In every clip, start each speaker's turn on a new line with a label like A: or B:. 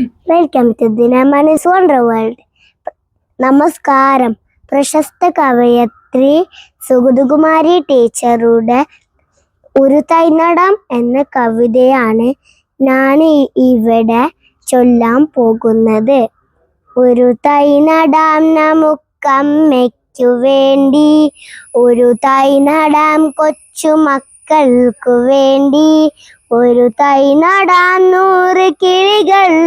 A: Welcome to Dinamani's wonder world നമസ്കാരം. പ്രശസ്ത കവയത്രി സുഗതകുമാരി ടീച്ചറുടെ ഒരു തൈനടം എന്ന കവിതയാണ് ഞാൻ ഇവിടെ ചൊല്ലാൻ പോകുന്നത്. ഒരു തൈ നടാം നമുക്കമ്മയ്ക്കു വേണ്ടി ഒരു തൈ നടാം കൊച്ചു മക്കൾക്കു വേണ്ടി ഒരു തൈ നടാം നൂറ്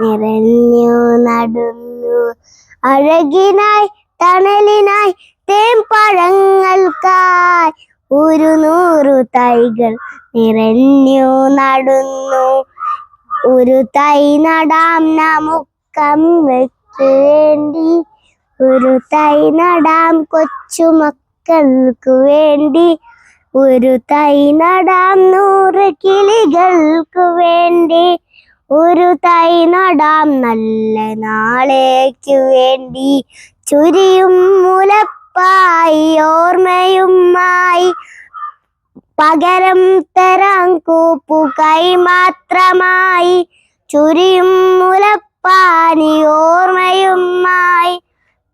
A: നിറഞ്ഞു നടന്നു. അഴകിനായി തണലിനായി തേമ്പഴങ്ങൾക്കായി ഒരു നൂറു തൈകൾ നിറഞ്ഞു നടന്നു. ഒരു തൈ നടാം നമുക്കം വേണ്ടി ഒരു തൈ നടാം കൊച്ചുമക്കൾക്ക് വേണ്ടി. ഒരു തൈ നടാം നൂറ് കിളികൾക്ക് വേണ്ടി. ഒരു തൈ നടാം നല്ല നാളേക്കു വേണ്ടി. ചുരിയും മുലപ്പായി ഓർമ്മയുമായി. പകരം തരാം കൂപ്പു കൈ മാത്രമായി. ചുരിയും മുലപ്പാനി ഓർമ്മയുമായി.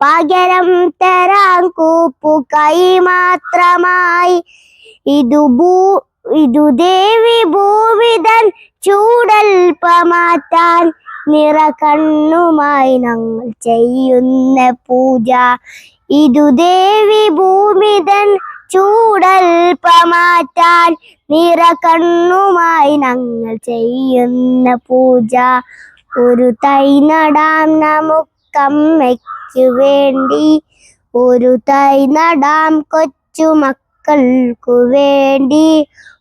A: പകരം തരാം കൂപ്പു കൈ മാത്രമായി. ഇതു ഭൂ ഇതു ദേവി ഭൂവിതൻ ചൂടൽപമാറ്റാൻ നിറ കണ്ണുമായി ഞങ്ങൾ ചെയ്യുന്ന പൂജ. ഇതു ദേവി ഭൂമിതൻ ചൂടൽപമാറ്റാൻ നിറ കണ്ണുമായി ഞങ്ങൾ ചെയ്യുന്ന പൂജ. ഒരു തൈ നടാം നമുക്കമ്മയ്ക്കു വേണ്ടി. ഒരു തൈ നടാം കൊച്ചുമക്കൾക്കു വേണ്ടി.